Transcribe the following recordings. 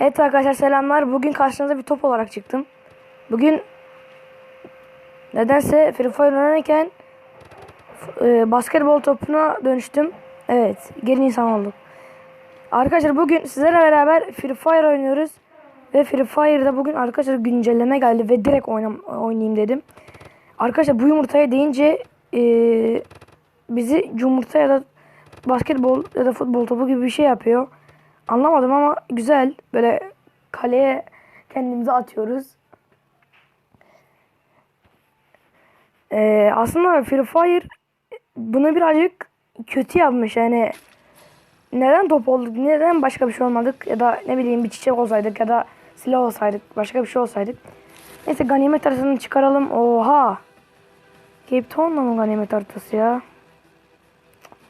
Evet arkadaşlar selamlar. Bugün karşınıza bir top olarak çıktım. Bugün nedense Free Fire oynarken e, basketbol topuna dönüştüm. Evet, gelin insan oldum. Arkadaşlar bugün sizlerle beraber Free Fire oynuyoruz. Ve Free Fire'da bugün arkadaşlar güncelleme geldi ve direkt oynam oynayayım dedim. Arkadaşlar bu yumurtaya deyince e, bizi yumurta ya da basketbol ya da futbol topu gibi bir şey yapıyor. Anlamadım ama güzel. Böyle kaleye kendimizi atıyoruz. Ee, aslında Free Fire bunu birazcık kötü yapmış. Yani neden top olduk, neden başka bir şey olmadık ya da ne bileyim bir çiçek olsaydık ya da silah olsaydık, başka bir şey olsaydık. Neyse ganimet haritasını çıkaralım. Oha! Cape Town'la mı ganimet haritası ya?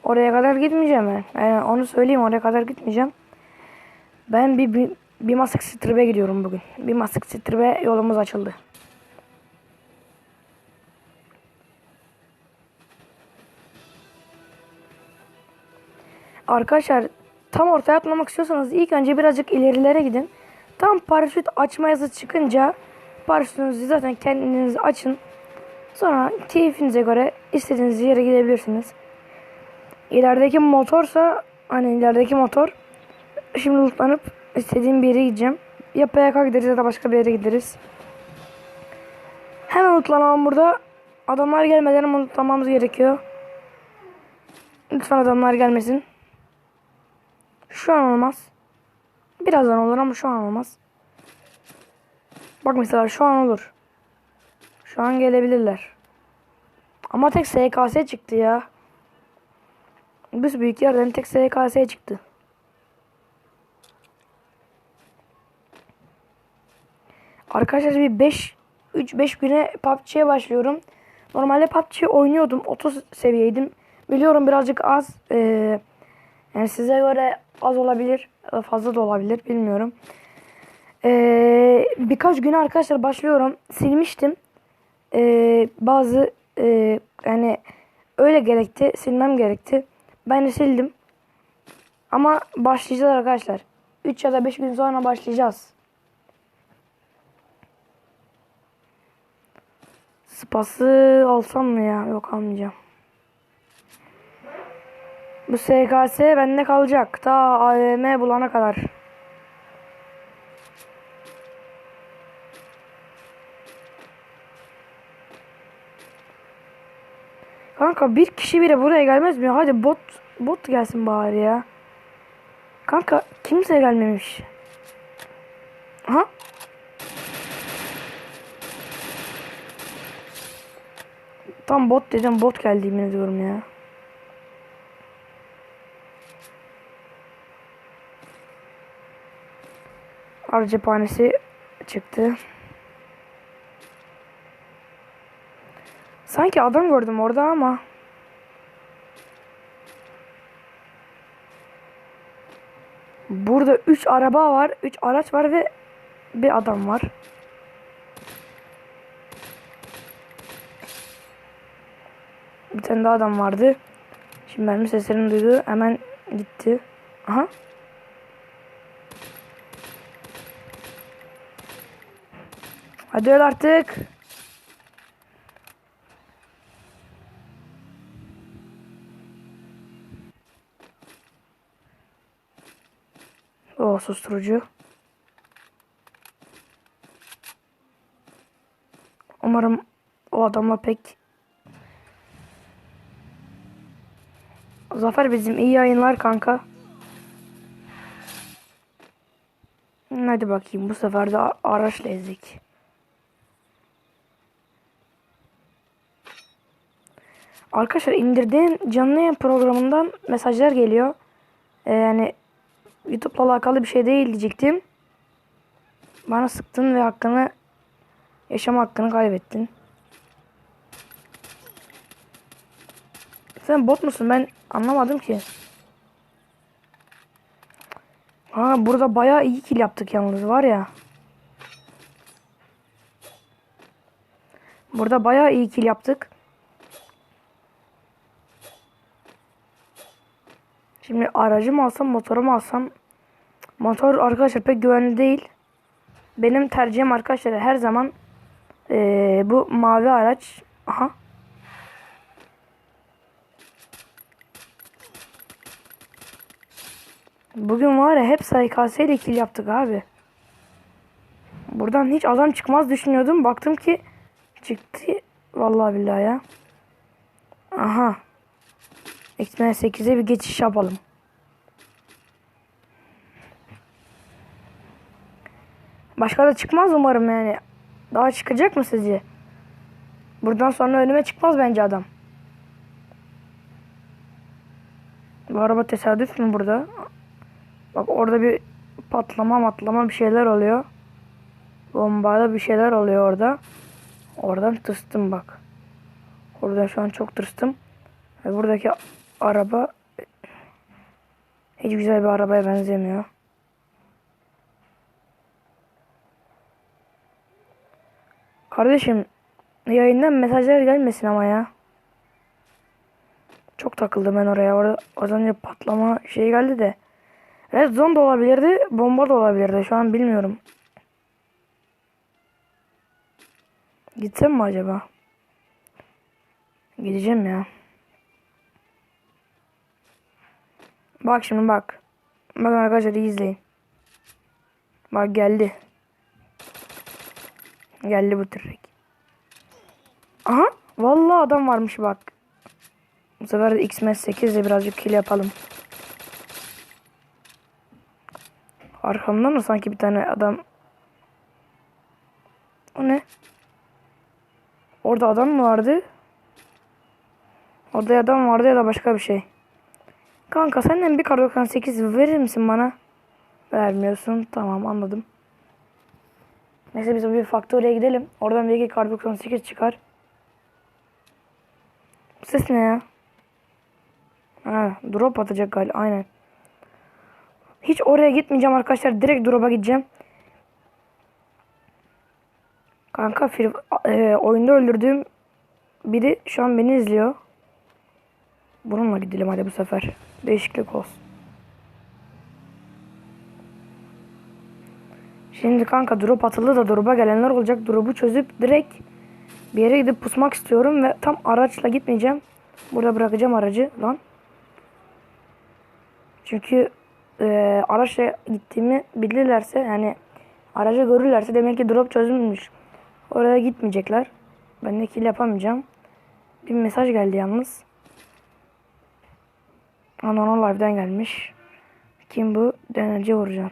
Oraya kadar gitmeyeceğim ben. Yani onu söyleyeyim oraya kadar gitmeyeceğim. Ben bir, bir, bir masık strip'e gidiyorum bugün. Bir masık strip'e yolumuz açıldı. Arkadaşlar tam ortaya atlamak istiyorsanız ilk önce birazcık ilerilere gidin. Tam paraşüt açma yazı çıkınca paraşütünüzü zaten kendiniz açın. Sonra keyfinize göre istediğiniz yere gidebilirsiniz. İlerideki motorsa hani ilerideki motor şimdi lootlanıp istediğim bir yere gideceğim. Ya PK gideriz ya da başka bir yere gideriz. Hemen lootlanalım burada. Adamlar gelmeden lootlamamız gerekiyor. Lütfen adamlar gelmesin. Şu an olmaz. Birazdan olur ama şu an olmaz. Bak mesela şu an olur. Şu an gelebilirler. Ama tek SKS çıktı ya. Biz büyük yerden tek SKS çıktı. Arkadaşlar bir 5 3 5 güne PUBG'ye başlıyorum. Normalde PUBG oynuyordum. 30 seviyeydim. Biliyorum birazcık az. Ee, yani size göre az olabilir. Fazla da olabilir. Bilmiyorum. Ee, birkaç güne arkadaşlar başlıyorum. Silmiştim. Ee, bazı e, yani öyle gerekti. Silmem gerekti. Ben de sildim. Ama başlayacağız arkadaşlar. 3 ya da 5 gün sonra başlayacağız. Spası alsam mı ya? Yok almayacağım. Bu SKS bende kalacak. Ta AVM bulana kadar. Kanka bir kişi bile buraya gelmez mi? Hadi bot bot gelsin bari ya. Kanka kimse gelmemiş. Ha? Tam bot dedim bot geldi yemin ediyorum ya. Ar cephanesi çıktı. Sanki adam gördüm orada ama. Burada 3 araba var, 3 araç var ve bir adam var. Bir tane daha adam vardı. Şimdi mermi seslerini duydu. Hemen gitti. Aha. Hadi öl artık. O susturucu. Umarım o adamla pek Zafer bizim iyi yayınlar kanka. Hadi bakayım bu sefer de araçla ezdik. Arkadaşlar indirdiğim canlı yayın programından mesajlar geliyor. Ee, yani YouTube'la alakalı bir şey değil diyecektim. Bana sıktın ve hakkını yaşama hakkını kaybettin. Sen bot musun? Ben anlamadım ki. Ha burada bayağı iyi kill yaptık yalnız var ya. Burada bayağı iyi kill yaptık. Şimdi aracı mı alsam motoru mu alsam Motor arkadaşlar pek güvenli değil. Benim tercihim arkadaşlar her zaman eee, bu mavi araç. Aha. Bugün var ya hep SKS ile kill yaptık abi. Buradan hiç adam çıkmaz düşünüyordum. Baktım ki çıktı. Vallahi billahi ya. Aha. X-Men 8'e bir geçiş yapalım. Başka da çıkmaz umarım yani. Daha çıkacak mı sizce? Buradan sonra önüme çıkmaz bence adam. Bu araba tesadüf mü burada? Bak orada bir patlama matlama bir şeyler oluyor. Bombada bir şeyler oluyor orada. Oradan tırstım bak. Oradan şu an çok tırstım. Ve buradaki araba hiç güzel bir arabaya benzemiyor. Kardeşim yayından mesajlar gelmesin ama ya. Çok takıldım ben oraya. Orada az önce patlama şey geldi de. Red zone da olabilirdi, bomba da olabilirdi. Şu an bilmiyorum. Gitsem mi acaba? Gideceğim ya. Bak şimdi bak. Bakın arkadaşlar izleyin. Bak geldi. Geldi bu tırrek. Aha. Vallahi adam varmış bak. Bu sefer de X-Men 8 ile birazcık kill yapalım. Arkamdan da sanki bir tane adam. O ne? Orada adam mı vardı? Orada adam vardı ya da başka bir şey. Kanka senden bir kar 98 verir misin bana? Vermiyorsun. Tamam anladım. Neyse biz bir faktöriye gidelim. Oradan belki kar 98 çıkar. Bu ses ne ya? Ha, drop atacak galiba. Aynen. Hiç oraya gitmeyeceğim arkadaşlar. Direkt drop'a gideceğim. Kanka fir- e, oyunda öldürdüğüm biri şu an beni izliyor. Bununla gidelim hadi bu sefer. Değişiklik olsun. Şimdi kanka drop atıldı da drop'a gelenler olacak. Drop'u çözüp direkt bir yere gidip pusmak istiyorum ve tam araçla gitmeyeceğim. Burada bırakacağım aracı lan. Çünkü e, araçla gittiğimi bilirlerse yani aracı görürlerse demek ki drop çözülmüş. Oraya gitmeyecekler. Ben de kill yapamayacağım. Bir mesaj geldi yalnız. Anono live'den gelmiş. Kim bu? Denerci vuracağım.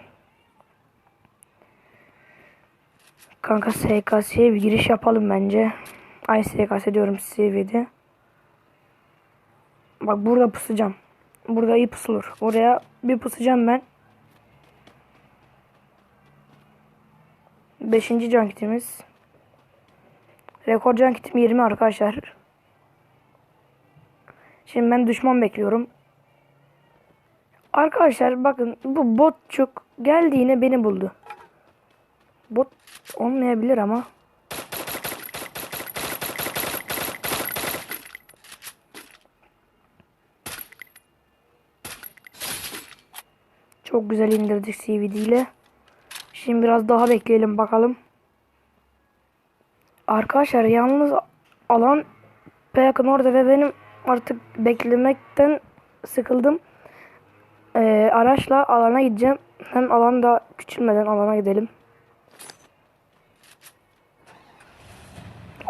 Kanka SKS'ye bir giriş yapalım bence. Ay SKS diyorum CV'de. Bak burada pusacağım. Burada iyi pusulur. Oraya bir pusacağım ben. Beşinci can kitimiz. Rekor can kitim 20 arkadaşlar. Şimdi ben düşman bekliyorum. Arkadaşlar bakın bu botçuk geldi yine beni buldu. Bot olmayabilir ama. Çok güzel indirdik CVD ile. Şimdi biraz daha bekleyelim bakalım. Arkadaşlar yalnız alan yakın orada ve benim artık beklemekten sıkıldım. Ee, araçla alana gideceğim. Hem alan da küçülmeden alana gidelim.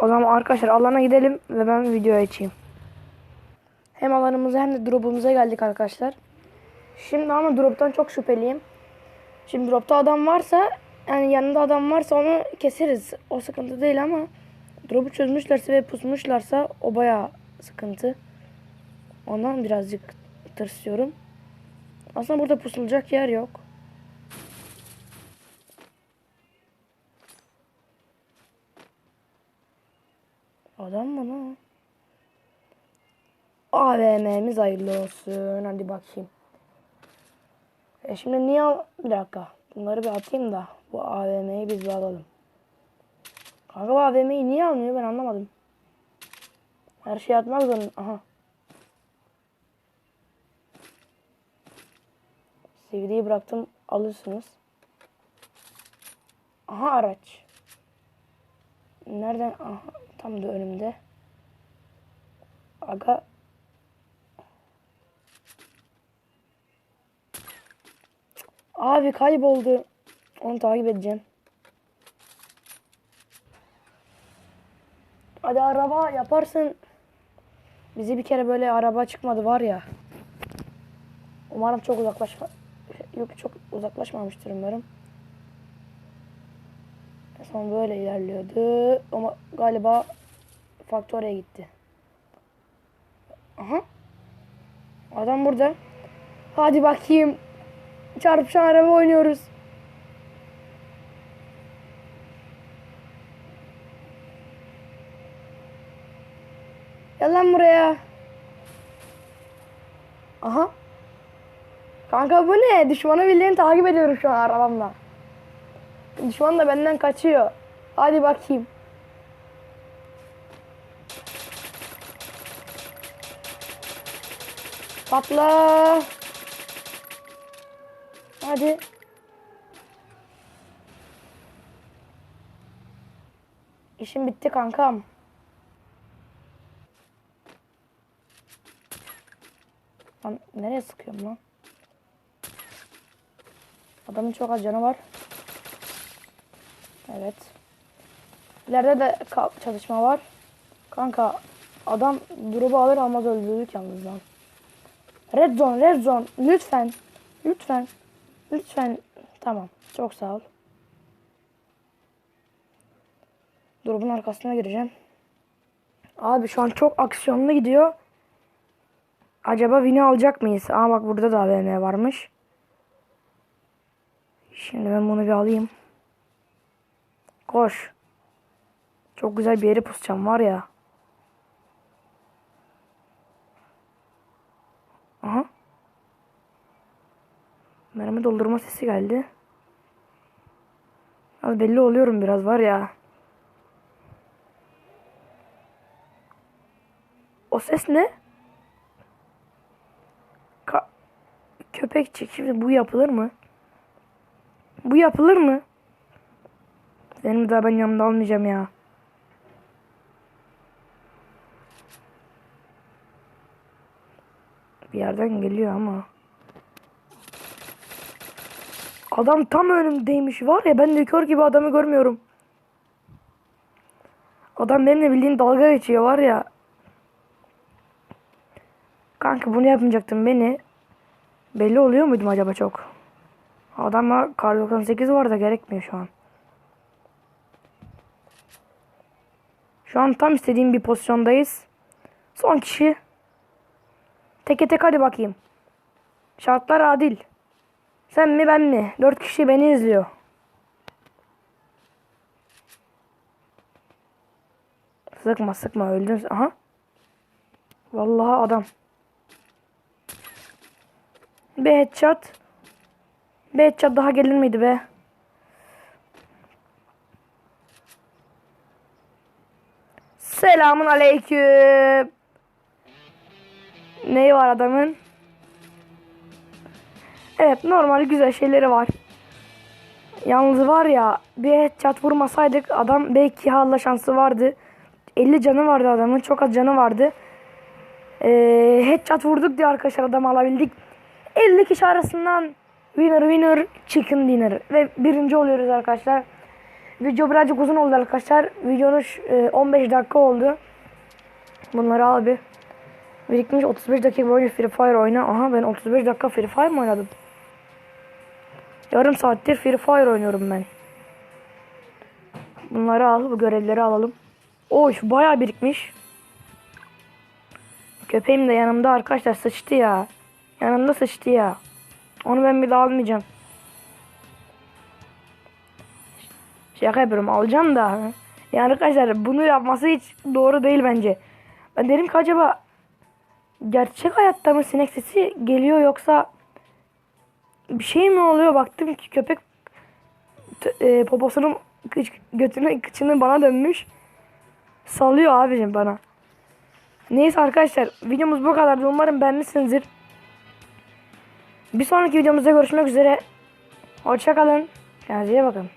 O zaman arkadaşlar alana gidelim ve ben video açayım. Hem alanımıza hem de drop'umuza geldik arkadaşlar. Şimdi ama drop'tan çok şüpheliyim. Şimdi drop'ta adam varsa yani yanında adam varsa onu keseriz. O sıkıntı değil ama drop'u çözmüşlerse ve pusmuşlarsa o bayağı sıkıntı. Ondan birazcık tırsıyorum. Aslında burada pusulacak yer yok. Adam mı lan? AVM'miz hayırlı olsun. Hadi bakayım. E şimdi niye. Bir dakika. Bunları bir atayım da bu AVM'yi biz bir alalım. Kanka bu AVM'yi niye almıyor ben anlamadım. Her şey atmak zorunda. Aha. CVD'yi bıraktım. alırsınız. Aha araç. Nereden? Aha, tam da önümde. Aga. Abi kayboldu. Onu takip edeceğim. Hadi araba yaparsın. Bize bir kere böyle araba çıkmadı var ya. Umarım çok uzaklaşma. Yok çok uzaklaşmamıştır umarım. Son böyle ilerliyordu. Ama galiba faktöre gitti. Aha. Adam burada. Hadi bakayım. Çarpışan araba oynuyoruz. Gel lan buraya. Aha. Kanka bu ne? Düşmanı bildiğin takip ediyorum şu an arabamla. Düşman da benden kaçıyor. Hadi bakayım. Patla. Hadi. İşim bitti kankam. Lan nereye sıkıyorum lan? Adamın çok az canı var. Evet. İleride de çalışma var. Kanka adam drop'u alır almaz öldürdük yalnız lan. Red zone, red zone. Lütfen. Lütfen. Lütfen. Tamam. Çok sağ ol. Drop'un arkasına gireceğim. Abi şu an çok aksiyonlu gidiyor. Acaba win'i alacak mıyız? Aa bak burada da AVM varmış. Şimdi ben bunu bir alayım. Koş. Çok güzel bir yere pusacağım var ya. Aha. Mermi doldurma sesi geldi. Az belli oluyorum biraz var ya. O ses ne? Ka köpek Şimdi bu yapılır mı? Bu yapılır mı? Bir daha ben yanımda almayacağım ya. Bir yerden geliyor ama. Adam tam önümdeymiş var ya ben de gibi adamı görmüyorum. Adam benimle bildiğin dalga geçiyor var ya. Kanka bunu yapmayacaktım beni. Belli oluyor muydum acaba çok? Adamla kar 98 var da gerekmiyor şu an. Şu an tam istediğim bir pozisyondayız. Son kişi. Teke tek hadi bakayım. Şartlar adil. Sen mi ben mi? Dört kişi beni izliyor. Sıkma sıkma öldün. Aha. Vallahi adam. Bir headshot. Bir headshot daha gelir miydi be? Selamun aleyküm. Neyi var adamın? Evet normal güzel şeyleri var. Yalnız var ya bir headshot vurmasaydık adam belki halla şansı vardı. 50 canı vardı adamın çok az canı vardı. Ee, headshot vurduk diye arkadaşlar adamı alabildik. 50 kişi arasından winner winner chicken dinner ve birinci oluyoruz arkadaşlar. Video birazcık uzun oldu arkadaşlar. Videonun e, 15 dakika oldu. Bunları al bir. Birikmiş 35 dakika boyunca Free Fire oyna. Aha ben 35 dakika Free Fire mı oynadım? Yarım saattir Free Fire oynuyorum ben. Bunları al, bu görevleri alalım. Oy bayağı birikmiş. Köpeğim de yanımda arkadaşlar sıçtı ya. Yanımda sıçtı ya. Onu ben bir daha almayacağım. Şaka yapıyorum alacağım da. Yani arkadaşlar bunu yapması hiç doğru değil bence. Ben dedim ki acaba gerçek hayatta mı sinek sesi geliyor yoksa bir şey mi oluyor? Baktım ki köpek e, poposunun kıç, götünün kıçını bana dönmüş. Sallıyor abicim bana. Neyse arkadaşlar videomuz bu kadardı. Umarım beğenmişsinizdir. Bir sonraki videomuzda görüşmek üzere. Hoşçakalın. Kendinize iyi bakın.